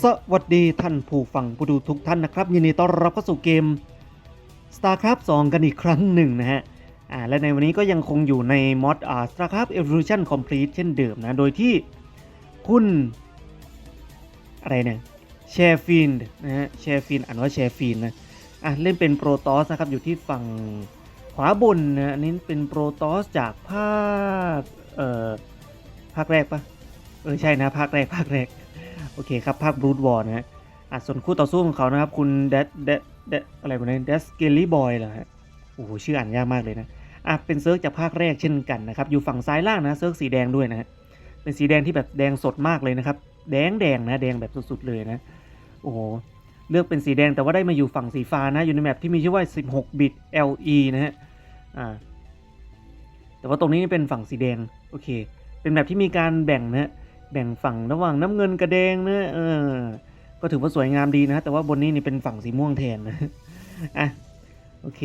สวัสดีท่านผู้ฟังผู้ดูทุกท่านนะครับ ยินดีต้อนรับเข้าสู่เกม StarCraft 2 กันอีกครั้งหนึ่งนะฮะอ่าและในวันนี้ก็ยังคงอยู่ในมอดอ่า StarCraft Evolution Complete เช่นเดิมนะ โดยที่คุณ อะไรเนี่ยแชร์ฟินนะฮะแชร์ฟินอ่านว่าแชร์ฟินนะอะเล่นเป็นโปรตอสนะครับ อยู่ที่ฝั่งขวาบนนะอันนี้เป็นโปรตอสจากภาคเอ่อภาคแรกปะเออใช่นะภาคแรกภาคแรก โอเคครับ ภาคบรูดวอร์นะฮะอะส่วนคู่ต่อสู้ของเขานะครับ คุณเดดเดดเดดอะไรวะเนี่ยเดสเกลลี่บอยเหรอฮะโอ้โห ชื่ออ่านยากมากเลยนะอะเป็นเซิร์ฟจากภาคแรกเช่นกันนะครับ อยู่ฝั่งซ้ายล่างนะเซิร์ฟสีแดงด้วยนะฮะเป็นสีแดงที่แบบแดงสดมากเลยนะครับ แดงแดงนะ แดงแบบสุดๆเลยนะ โอ้โห เลือกเป็นสีแดงแต่ว่าได้มาอยู่ฝั่งสีฟ้านะ อยู่ในแมปที่มีชื่อว่า 16 บิต LE นะฮะ อ่า แต่ว่าตรงนี้เป็นฝั่งสีแดง โอเค เป็นแบบที่มีการแบ่งนะฮะ แบ่งฝั่งระหว่างน้ำเงินกับแดงนะเออ ก็ถือว่าสวยงามดีนะ แต่ว่าบนนี้นี่เป็นฝั่งสีม่วงแทนนะอะโอเค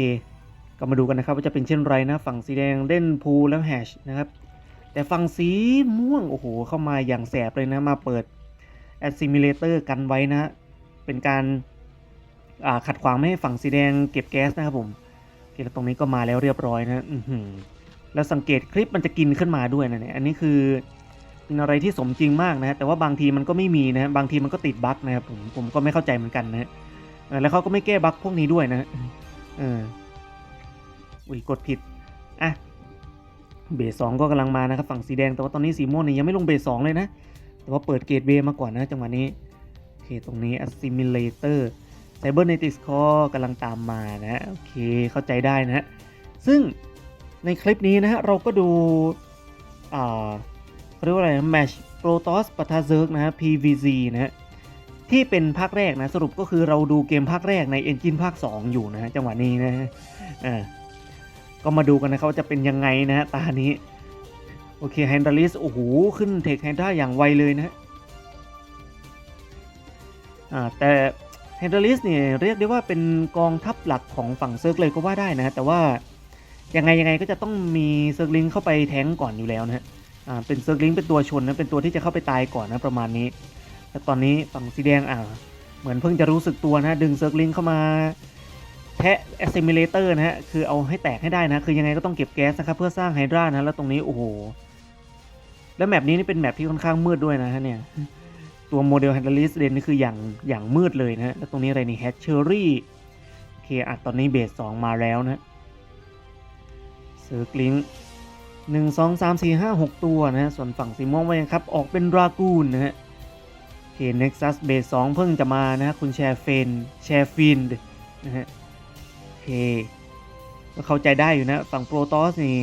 ก็มาดูกันนะครับว่าจะเป็นเช่นไรนะ ฝั่งสีแดงเล่นพูลแล้วแฮชนะครับ แต่ฝั่งสีม่วงโอ้โหเข้ามาอย่างแสบเลยนะ มาเปิด Assimilator กันไว้นะ เป็นการาขัดขวางไม่ให้ฝั่งสีแดงเก็บแก๊สนะครับผมโอเคแล้วตรงนี้ก็มาแล้วเรียบร้อยนะอืแล้วสังเกตคลิปมันจะกินขึ้นมาด้วยนะเนี่ยอันนี้คือ เป็นอะไรที่สมจริงมากนะฮะแต่ว่าบางทีมันก็ไม่มีนะฮะบางทีมันก็ติดบั๊กนะครับผมผมก็ไม่เข้าใจเหมือนกันนะฮะแล้วเขาก็ไม่แก้บั๊กพวกนี้ด้วยนะเอออุ้ยกดผิดอะเบสสองก็กำลังมานะครับฝั่งสีแดงแต่ว่าตอนนี้สีม่วงเนี่ยยังไม่ลงเบสสองเลยนะ แต่ว่าเปิดเกตเวมาก่อนนะจังหวะนี้โอเคตรงนี้ assimilator cybernetics core กำลังตามมานะฮะโอเคเข้าใจได้นะฮะซึ่งในคลิปนี้นะฮะเราก็ดูอ่า เรียกว่าอะไรนะ Match Protoss ปะทะเซิร์กนะฮะ PVZ นะฮะที่เป็นภาคแรกนะสรุปก็คือเราดูเกมภาคแรกใน Engine ภาค 2 อยู่นะฮะจังหวะนี้นะฮะก็มาดูกันนะครับว่าจะเป็นยังไงนะฮะตานี้ โอเคไฮนดาริสโอ้โห ขึ้นเทคไฮนด้าอย่างไวเลยนะฮะแต่ไฮนดาริสเนี่ยเรียกได้ว่าเป็นกองทัพหลักของฝั่งเซิร์กเลยก็ว่าได้นะฮะแต่ว่ายังไงยังไงก็จะต้องมีเซิร์กลิงเข้าไปแทงก์ก่อนอยู่แล้วนะฮะ อ่าเป็นเซิร์กลิงเป็นตัวชนนะเป็นตัวที่จะเข้าไปตายก่อนนะประมาณนี้แต่ตอนนี้ฝั่งสีแดงอ่าเหมือนเพิ่งจะรู้สึกตัวนะดึงเซิร์กลิงเข้ามาแทะแอสซิมิเลเตอร์นะฮะคือเอาให้แตกให้ได้นะ คือยังไงก็ต้องเก็บแก๊สนะครับเพื่อสร้างไฮดรานะแล้วตรงนี้โอ้โหแล้วแมปนี้นี่เป็นแมปที่ค่อนข้างมืดด้วยนะฮะเนี่ยตัวโมเดลแฮนด์ลิสเดนนี่คืออย่างอย่างมืดเลยนะฮะแล้วตรงนี้อะไรนี่แฮชเชอรี่โอเคอะตอนนี้เบสสองมาแล้วนะเซิร์กลิง หนึ่งสองสามสี่ห้าหกตัวนะฮะ ส่วนฝั่งสีม่วงไว้ครับ ออกเป็นดรากูนนะฮะโอเค Nexus Base 2เพิ่งจะมานะฮะ คุณแชร์เฟนแชร์ฟินนะฮะเคก็เข้าใจได้อยู่นะ ฝั่งโปรตอสนี่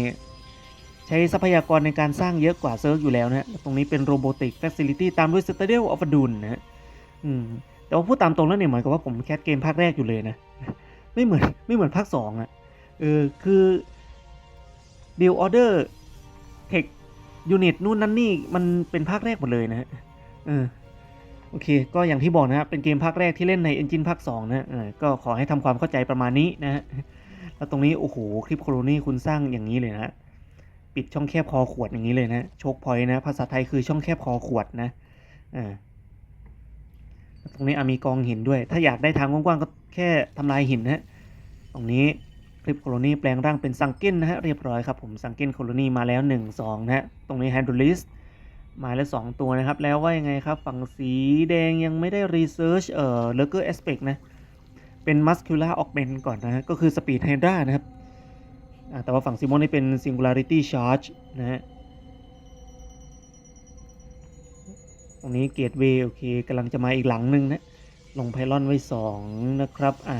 ใช้ทรัพยากรในการสร้างเยอะกว่าเซิร์ฟอยู่แล้วนะฮะ ตรงนี้เป็นโรบอติกแฟซิลิตี้ตามด้วยสเตเดียลออฟดุนนะฮะ อืม แต่ว่าพูดตามตรงแล้วเนี่ยเหมือนกับว่าผมแคสเกมภาคแรกอยู่เลยนะ ไม่เหมือนไม่เหมือนภาคสองอะเออ คือ บิลออเดอร์เทคยูนิตนู่นนั่นนี่มันเป็นภาคแรกหมดเลยนะฮะเออโอเค ก็อย่างที่บอกนะฮะเป็นเกมภาคแรกที่เล่นใน Engine ภาค2นะฮะเออก็ขอให้ทำความเข้าใจประมาณนี้นะฮะแล้วตรงนี้ โอ้โห คลิปโคโลนี่คุณสร้างอย่างนี้เลยนะปิดช่องแคบคอขวดอย่างนี้เลยนะโชคพอยนะ ภาษาไทยคือช่องแคบคอขวดนะอ่าตรงนี้มีกองหินด้วย ถ้าอยากได้ทางกว้างๆก็แค่ทำลายหินนะตรงนี้ คลิปโคโลนีแปลงร่างเป็นซังเกิลนะฮะเรียบร้อยครับผมซังเกิลโคโลนีมาแล้ว 1 2 นะฮะตรงนี้แฮนด์ลิสมาแล้ว2ตัวนะครับ แล้วว่ายังไงครับ ฝั่งสีแดงยังไม่ได้รีเสิร์ชเอ่อเลเกอร์แอสเปกนะเป็นมัสคิล่าออกเ n นก่อนนะฮะก็คือสปีดไฮดรานะครับอ่าแต่ว่าฝั่งซิมอนนี่เป็น singularity charge นะฮะตรงนี้เกตเวย์โอเคกำลังจะมาอีกหลังหนึ่งนะ ลงไพลอนไว้ 2 นะครับ อ่า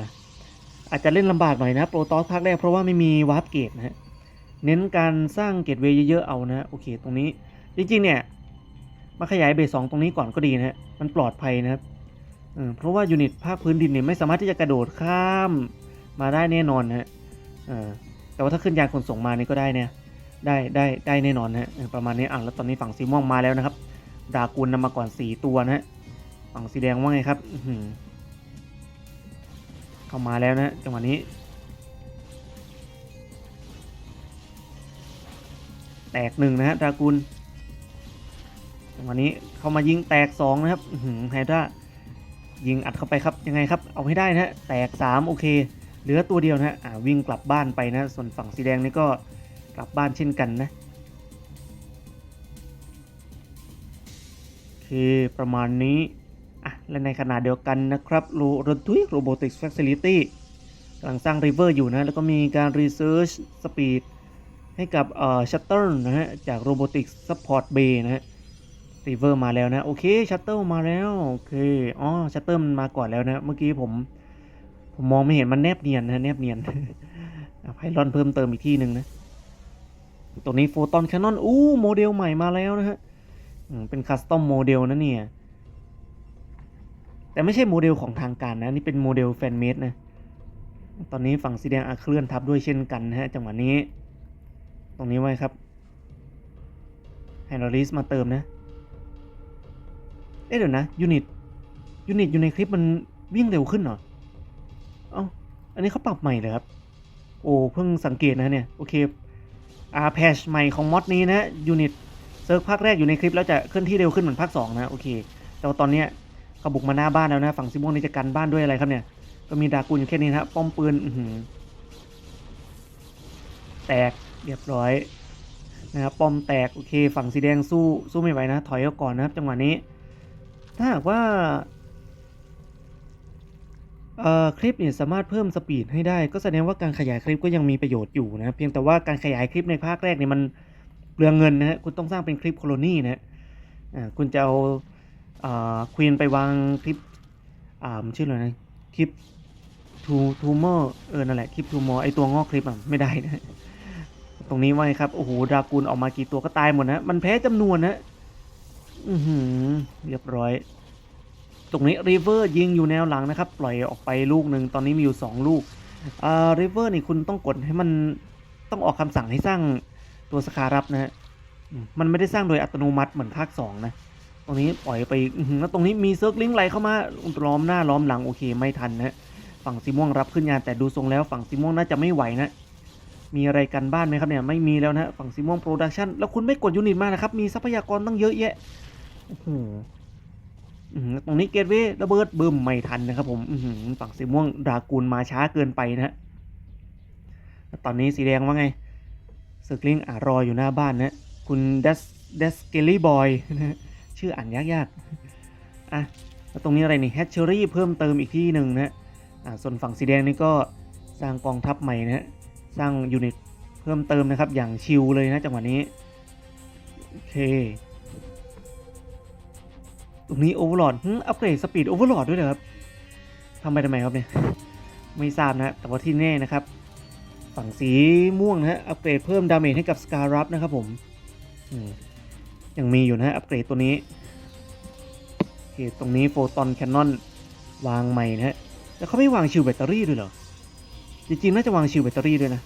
อาจจะเล่นลำบากหน่อยนะโปรตอสภาคแรกเพราะว่าไม่มีวาร์ปเกตนะฮะเน้นการสร้างเกตเวย์เยอะๆเอานะโอเคตรงนี้จริงๆเนี่ยมาขยายเบสสองตรงนี้ก่อนก็ดีนะฮะมันปลอดภัยนะครับเพราะว่ายูนิตภาคพื้นดินเนี่ยไม่สามารถที่จะกระโดดข้ามมาได้แน่นอนนะฮะแต่ว่าถ้าขึ้นยานขนส่งมานี่ก็ได้เนี่ยได้ได้ได้แน่นอนนะฮะประมาณนี้อะแล้วตอนนี้ฝั่งสีม่วงมาแล้วนะครับดากูลนำมาก่อนสี่ตัวนะฮะฝั่งสีแดงว่าไงครับอื เข้ามาแล้วนะจังหวะนี้ แตกหนึ่งนะฮะดากุลจังหวะนี้เข้ามายิงแตกสองนะครับไฮดรายิงอัดเข้าไปครับยังไงครับเอาให้ได้นะแตก3โอเค เหลือตัวเดียวนะฮะอ่าวิ่งกลับบ้านไปนะ ส่วนฝั่งสีแดงนี่ก็กลับบ้านเช่นกันนะโอเคประมาณนี้ และในขณะเดียวกันนะครับโรรถทุยโรบอติกส์แฟซิลิตี้กำลังสร้างริเวอร์อยู่นะ แล้วก็มีการรีเสิร์ชสปีดให้กับเอ่อชัตเตอร์นะฮะ จาก Robotics Support Bay นะฮะรีเวอร์มาแล้วนะ โอเคชัตเตอร์มาแล้วโอเคอ๋อชัตเตอร์มันมาก่อนแล้วนะ เมื่อกี้ผมผมมองไม่เห็นมันแนบเนียนนะแนบเนียนไพลอนเพิ่มเติมอีกที่หนึ่งนะตัวนี้โฟตอนแคนนอนอู้โมเดลใหม่มาแล้วนะฮะเป็นคัสตอมโมเดลนะเนี่ย แต่ไม่ใช่โมเดลของทางการนะ นี่เป็นโมเดลแฟนเมดนะ ตอนนี้ฝั่งสีแดงอาเคลื่อนทับด้วยเช่นกันนะฮะจังหวะนี้ ตรงนี้ไว้ครับไฮโดรลิสมาเติมนะ เอ๊ะเดี๋ยวนะยูนิตยูนิตอยู่ในคลิปมันวิ่งเร็วขึ้นเหรอ เอ้า อันนี้เขาปรับใหม่เลยครับ โอ้เพิ่งสังเกตนะเนี่ย โอเคอาแพชใหม่ของมอดนี้นะยูนิตเซิร์ฟภาคแรกอยู่ในคลิปแล้วจะเคลื่อนที่เร็วขึ้นเหมือนภาคสองนะ โอเค แต่ว่าตอนเนี้ย เขาบุกมาหน้าบ้านแล้วนะ ฝั่งซิม่วงนี่จะกันบ้านด้วยอะไรครับเนี่ย ก็มีดากุลอยู่แค่นี้นะป้อมปืนอืแตกเรียบร้อยนะครับป้อมแตกโอเค ฝั่งสีแดงสู้สู้ไม่ไหวนะ ถอยออกก่อนนะครับ จังหวะนี้ ถ้าหากว่าเอ่อคลิปเนี่ยสามารถเพิ่มสปีดให้ได้ ก็แสดงว่าการขยายคลิปก็ยังมีประโยชน์อยู่นะ เพียงแต่ว่าการขยายคลิปในภาคแรกเนี่ยมันเปลืองเงินนะฮะคุณต้องสร้างเป็นคลิปโคลนีนะฮะคุณจะเอา ควีนไปวางคลิปอ่ามันชื่ออะไรนะคลิปทูทูมอร์เออนั่นแหละคลิปทูมอร์ไอตัวงอกคลิปอะไม่ได้นะตรงนี้ไว้ครับโอ้โหดรากูลออกมากี่ตัวก็ตายหมดนะ มันแพ้จำนวนนะอือหือเรียบร้อย ตรงนี้ริเวอร์ยิงอยู่แนวหลังนะครับ ปล่อยออกไปลูกหนึ่งตอนนี้มีอยู่ 2 ลูกอ่าริเวอร์นี่คุณต้องกดให้มันต้องออกคำสั่งให้สร้างตัวสคารับนะฮะอืมมันไม่ได้สร้างโดยอัตโนมัติเหมือนภาค2นะ ตรงนี้ปล่อยไปแล้วตรงนี้มีเซิร์ฟลิงไหลเข้ามาล้อมหน้าล้อมหลังโอเคไม่ทันนะฝั่งสีม่วงรับขึ้นยานแต่ดูทรงแล้วฝั่งสีม่วงน่าจะไม่ไหวนะ มีอะไรกันบ้านไหมครับเนี่ยไม่มีแล้วนะฝั่งสีม่วงโปรดักชันแล้วคุณไม่กดยูนิตมานะครับมีทรัพยากรตั้งเยอะแยะโอ้โหตรงนี้เกตเวระเบิดบึ้มไม่ทันนะครับผมฝั่งสีม่วงดรากูลมาช้าเกินไปนะฮะตอนนี้สีแดงว่าไงสึกลิงอะรออยู่หน้าบ้านนะคุณเดสเดสเกลลี่บอยนะ ชื่ออ่านยากๆอะแล้วตรงนี้อะไรนี่แฮชเชอรี่เพิ่มเติมอีกที่หนึ่งนะฮะอ่าส่วนฝั่งสีแดงนี่ก็สร้างกองทัพใหม่นะฮะสร้างยูนิตเพิ่มเติมนะครับอย่างชิลเลยนะจังหวะนี้โอเคตรงนี้โอเวอร์โหลดอัปเกรดสปีดโอเวอร์โหลดด้วยเหรอครับทำไปทำไมครับเนี่ยไม่ทราบนะแต่ว่าที่แน่นะครับ ฝั่งสีม่วงนะฮะอัปเกรดเพิ่มดาเมจให้กับสกา r ั p นะครับผม ยังมีอยู่นะฮะอัปเกรดตัวนี้โอเคตรงนี้โฟตอนแคนนอนวางใหม่นะฮะแล้วเขาไม่วางชิลแบตเตอรี่ด้วยเหรอ จริงๆน่าจะวางชิลแบตเตอรี่ด้วยนะ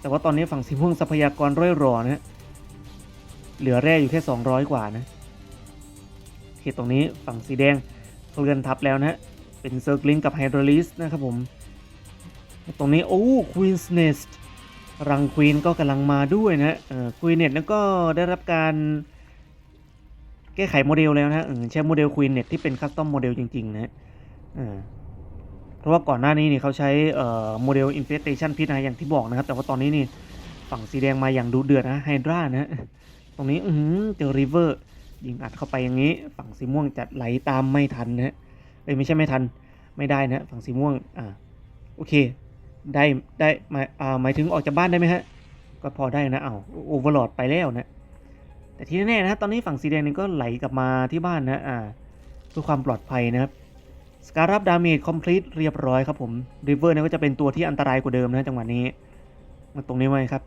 แต่ว่าตอนนี้ฝั่งสีม่วงทรัพยากรร่อยรอนะฮะเหลือแร่อยู่แค่ 200 กว่านะโอเคตรงนี้ฝั่งสีแดงเคลื่อนทับแล้วนะฮะ เป็นเซอร์กลิงกับไฮดรลิสนะครับผม ตรงนี้โอ้ควีนส์เนสรังควีนก็กำลังมาด้วยนะฮะเออควีนเน็ตนั้นก็ได้รับการ แก้ไขโมเดลแล้วนะฮะใช้โมเดลควีนเน็ตที่เป็นคัสตอมโมเดลจริง ๆ นะฮะเพราะว่าก่อนหน้านี้นี่เขาใช้โมเดลอินเฟสเ t ชันพิษนะอย่างที่บอกนะครับ แต่ว่าตอนนี้นี่ฝั่งสีแดงมาอย่างดุเดือดนะไฮดรานะฮะตรงนี้อืออเจอริเวอร์ยิงอัดเข้าไปอย่างนี้ ฝั่งสีม่วงจะไหลตามไม่ทันนะฮะเอ้ยไม่ใช่ไม่ทันไม่ได้นะฝั่งสีม่วงอ่าโอเค ได้ได้หมายอ่าหมายถึงออกจากบ้านได้ไหมฮะ ก็พอได้นะเอาโอเวอร์โหลดไปแล้วนะ แต่ที่แน่ๆนะตอนนี้ฝั่งสีแดงนี่ก็ไหลกลับมาที่บ้านนะอ่าเพื่อความปลอดภัยนะครับสการั d ดาเมจคอมพลีทเรียบร้อยครับผมริเวอร์เนี่ยก็จะเป็นตัวที่อันตรายกว่าเดิมนะจังหวะนี้มาตรงนี้ไว้ครับ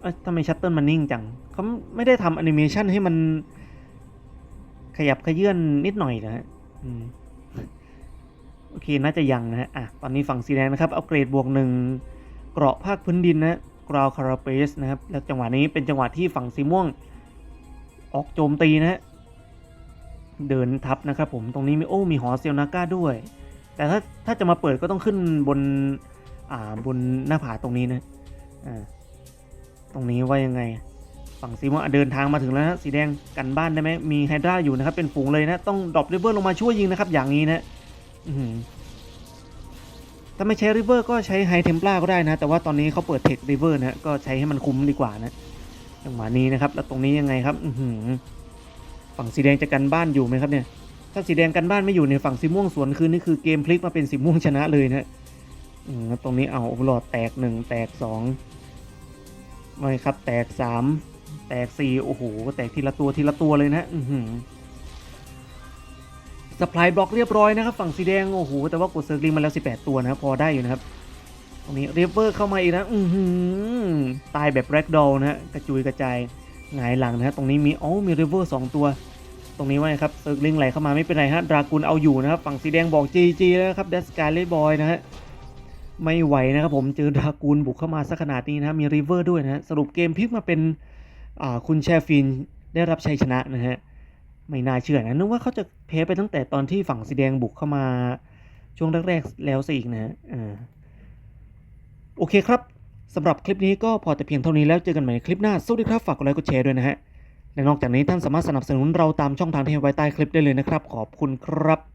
เอ้ยทำไมชัตเติลมันนิ่งจังเขาไม่ได้ทำแอนิเมชันให้มันขยับขยื่นนิดหน่อยนะฮะอืมโอเค น่าจะยังนะฮะ อะ ตอนนี้ฝั่งสีแดงนะครับ อัปเกรดบวกหนึ่ง เกราะภาคพื้นดินนะ กราวคาราเปสนะครับ แล้วจังหวะนี้เป็นจังหวะที่ฝั่งสีม่วง ออกโจมตีนะฮะ เดินทับนะครับผม ตรงนี้มีโอ้มีหอเซลนาก้าด้วย แต่ถ้าถ้าจะมาเปิดก็ต้องขึ้นบน อ่า บนหน้าผาตรงนี้นะ อ่า ตรงนี้ว่ายังไง ฝั่งสีม่วงเดินทางมาถึงแล้วนะสีแดงกันบ้านได้ไหมมีไฮดราอยู่นะครับ เป็นฝูงเลยนะ ต้องดรอปริเวอร์ลงมาช่วยยิงนะครับ อย่างนี้นะ อื ถ้าไม่ใช้ริเวอร์ก็ใช้ไฮเทม p ลาก็ได้นะ แต่ว่าตอนนี้เขาเปิดเทคริเวอร์นะก็ใช้ให้มันคุ้มดีกว่านะจังหวะนี้นะครับ แล้วตรงนี้ยังไงครับฝั่งสีแดงจะกันบ้านอยู่ไหมครับเนี่ย ถ้าสีแดงกันบ้านไม่อยู่ในฝั่งสีม่วงสวนคืนนี่คือเกมพลิกมาเป็นสีม่วงชนะเลยนะตรงนี้เอาโอเวอร์ลอดแตกหนึ่งแตกสองไม่ครับ แตกสามแตกสี่โอ้โหแตกทีละตัวทีละตัวเลยนะ อือหือ สปายบล็อกเรียบร้อยนะครับ ฝั่งสีแดง โอ้โห แต่ว่ากดเซิร์ฟลิงมาแล้ว 18 ตัวนะครับ พอได้อยู่นะครับ ตรงนี้เรเวอร์เข้ามาอีกนะ อืตายแบบแร็กดอลนะฮะกระจุยกระจายหงายหลังนะฮะตรงนี้มีอ๋อมีเรเวอร์สองตัว ตรงนี้ว่าไงครับเซิร์ฟลิงไหลเข้ามาไม่เป็นไรฮะดรากูลเอาอยู่นะครับ ฝั่งสีแดงบอกจีจีแล้วครับเดสกายเลบอยนะฮะไม่ไหวนะครับผมเจอดรากูลบุกเข้ามาสักขนาดนี้นะมีริเวอร์ด้วยนะฮะสรุปเกมพลิกมาเป็นคุณแชฟินได้รับชัยชนะนะฮะ ไม่น่าเชื่อนะนึกว่าเขาจะแพ้ไปตั้งแต่ตอนที่ฝั่งสีแดงบุกเข้ามาช่วงแรกๆแล้วซะอีกนะฮะอ่าโอเคครับสำหรับคลิปนี้ก็พอแต่เพียงเท่านี้แล้วเจอกันใหม่ในคลิปหน้า สวัสดีครับ ฝากกดไลค์กดแชร์ด้วยนะฮะและนอกจากนี้ท่านสามารถสนับสนุนเราตามช่องทางที่ไว้ใต้คลิปได้เลยนะครับ ขอบคุณครับ